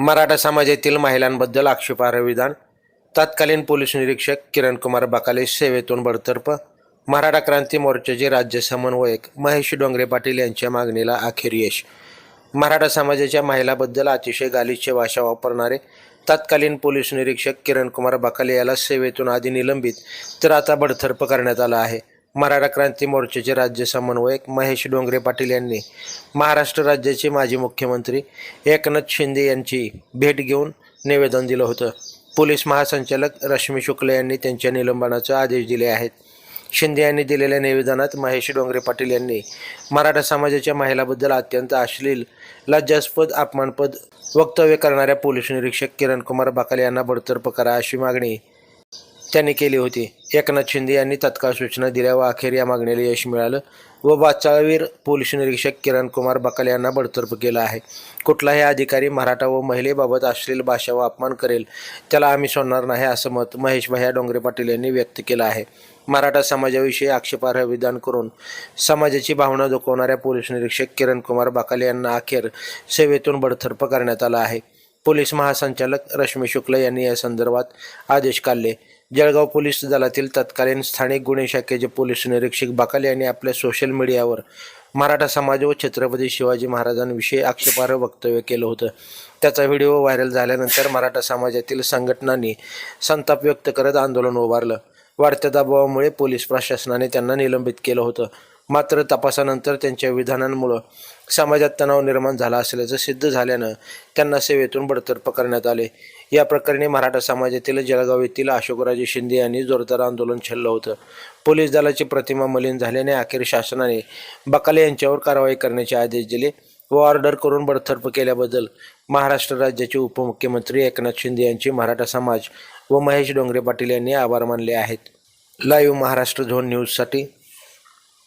मराठा समाजातील महिलांबद्दल आक्षेपार्ह विधान. तत्कालीन पोलीस निरीक्षक किरण कुमार बकाले सेवेतून बडतर्फ. मराठा क्रांती मोर्चाचे राज्य समन्वयक महेश डोंगरे पाटील यांच्या मागणीला अखेर यश. मराठा समाजाच्या महिलाबद्दल अतिशय गालिच्य भाषा वापरणारे तत्कालीन पोलीस निरीक्षक किरण कुमार बकाले याला सेवेतून आधी निलंबित तर आता बडतर्फ करण्यात आलं आहे. मराठा क्रांती मोर्चाचे राज्य समन्वयक महेश डोंगरे पाटील यांनी महाराष्ट्र राज्याचे माजी मुख्यमंत्री एकनाथ शिंदे यांची भेट घेऊन निवेदन दिलं होतं. पोलीस महासंचालक रश्मी शुक्ल यांनी त्यांच्या निलंबनाचे आदेश दिले आहेत. शिंदे यांनी दिलेल्या निवेदनात महेश डोंगरे पाटील यांनी मराठा समाजाच्या महिलाबद्दल अत्यंत अश्लील लज्जास्पद अपमानपद वक्तव्य करणाऱ्या पोलीस निरीक्षक किरण कुमार बाकाले यांना बडतर्फ करा अशी मागणी त्यांनी केली होती. एकनाथ शिंदे यांनी तत्काळ सूचना दिल्या व अखेर या मागणीला यश मिळालं व बाचाळवीर पोलीस निरीक्षक किरण कुमार बकाल यांना बडतर्फ केलं आहे. कुठलाही अधिकारी मराठा व महिलेबाबत अश्लील भाषा व अपमान करेल त्याला आम्ही सोडणार नाही असं मत महेश भैया डोंगरे पाटील यांनी व्यक्त केलं आहे. मराठा समाजाविषयी आक्षेपार्ह विधान करून समाजाची भावना दुखवणाऱ्या पोलीस निरीक्षक किरण कुमार बाकाले यांना अखेर सेवेतून बडतर्फ करण्यात आला आहे. पोलीस महासंचालक रश्मी शुक्ल यांनी या संदर्भात आदेश काढले. जळगाव पोलीस दलातील तत्कालीन स्थानिक गुन्हे शाखेचे पोलीस निरीक्षक बाकाले यांनी आपल्या सोशल मीडियावर मराठा समाज व छत्रपती शिवाजी महाराजांविषयी आक्षेपार्ह वक्तव्य केलं होतं. त्याचा व्हिडिओ व्हायरल झाल्यानंतर मराठा समाजातील संघटनांनी संताप व्यक्त करत आंदोलन उभारलं वाढत्या दबावामुळे पोलीस प्रशासनाने त्यांना निलंबित केलं होतं. मात्र तपासानंतर त्यांच्या विधानांमुळं समाजात तणाव निर्माण झाला असल्याचं सिद्ध झाल्यानं त्यांना सेवेतून बडतर्फ करण्यात आले. या प्रकरणी मराठा समाजातील जळगाव येथील अशोकराजे शिंदे यांनी जोरदार आंदोलन छेडलं होतं. पोलीस दलाची प्रतिमा मलिन झाल्याने अखेर शासनाने बकाले यांच्यावर कारवाई करण्याचे आदेश दिले व ऑर्डर करून बडतर्फ केल्याबद्दल महाराष्ट्र राज्याचे उपमुख्यमंत्री एकनाथ शिंदे यांचे मराठा समाज व महेश डोंगरे पाटील यांनी आभार मानले आहेत. लाईव्ह महाराष्ट्र झोन न्यूजसाठी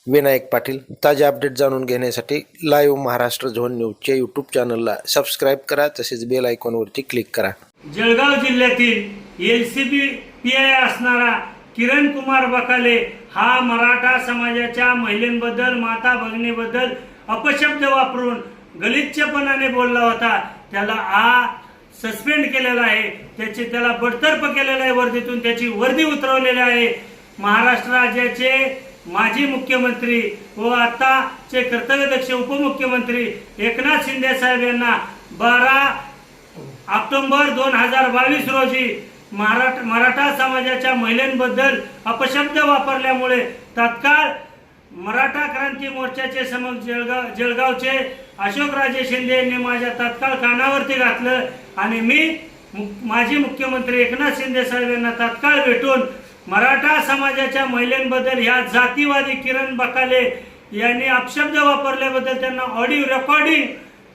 विनायक पाटील. ताजे अपडेट जाणून घेण्यासाठी लाईव्ह महाराष्ट्र झोन न्यूजच्या यूट्यूब चॅनलला सबस्क्राईब करा तसेच बेल आयकॉनवरती क्लिक करा. जळगाव जिल्ह्यातील L C B P I असणारा किरण कुमार बकाले हा मराठा समाजाच्या महिलांबद्दल माता भगिनीबद्दल अपशब्द वापरून गलिच्छपणाने बोलला होता. त्याला आ सस्पेंड केलेला आहे. त्याचे त्याला बडतर्फ केलेला आहे वर्दीतून. त्याची वर्दी उतरवलेली आहे. महाराष्ट्र राज्याचे माजी मुख्यमंत्री व आताचे कर्तव्यदक्ष उपमुख्यमंत्री एकनाथ शिंदे साहेब यांना बारा ऑक्टोबर दोन हजार बावीस रोजी मराठा मराठा समाजाच्या महिलांबद्दल अपशब्द वापरल्यामुळे तत्काळ मराठा क्रांती मोर्चाचे समक्ष जळगाव जळगावचे अशोकराजे शिंदे यांनी माझ्या तत्काळ कानावरती घातलं आणि मी मु- माजी मुख्यमंत्री एकनाथ शिंदे साहेब यांना तत्काळ भेटून मराठा समाजाच्या महिलांबद्दल ह्या जातीवादी किरण बकाले यांनी अपशब्द वापरल्याबद्दल त्यांना ऑडिओ रेकॉर्डिंग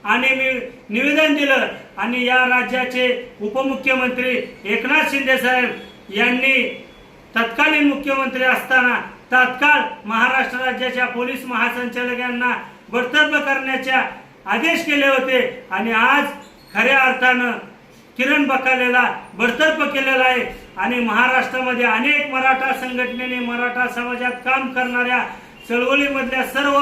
आणि मी निवेदन दिलं. आणि या राज्याचे उपमुख्यमंत्री एकनाथ शिंदे साहेब यांनी तत्कालीन मुख्यमंत्री असताना तात्काळ महाराष्ट्र राज्याच्या पोलीस महासंचालकांना बडतर्फ करण्याच्या आदेश केले होते. आणि आज खऱ्या अर्थानं किरण बकालेला बडतर्फ केलेला आहे. आणि महाराष्ट्रामध्ये अनेक मराठा संघटनेने मराठा समाजात काम करणाऱ्या चळवळीमधल्या सर्व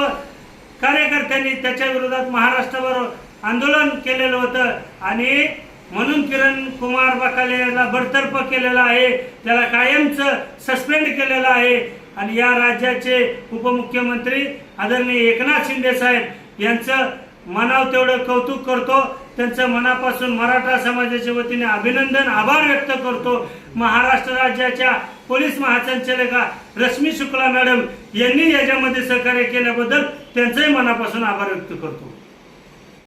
कार्यकर्त्यांनी त्याच्या विरोधात महाराष्ट्रभर आंदोलन केलेलं होतं. आणि म्हणून किरण कुमार बकालेला याला बडतर्फ केलेला आहे. त्याला कायमच सस्पेंड केलेलं आहे. आणि या राज्याचे उपमुख्यमंत्री आदरणीय एकनाथ शिंदे साहेब यांचं मनाव तेवढं कौतुक करतो. त्यांचं मनापासून मराठा समाजाच्या वतीने अभिनंदन आभार व्यक्त करतो. महाराष्ट्र राज्याच्या पोलीस महासंचालिका रश्मी शुक्ला मॅडम यांनी याच्यामध्ये सहकार्य केल्याबद्दल त्यांचंही मनापासून आभार व्यक्त करतो.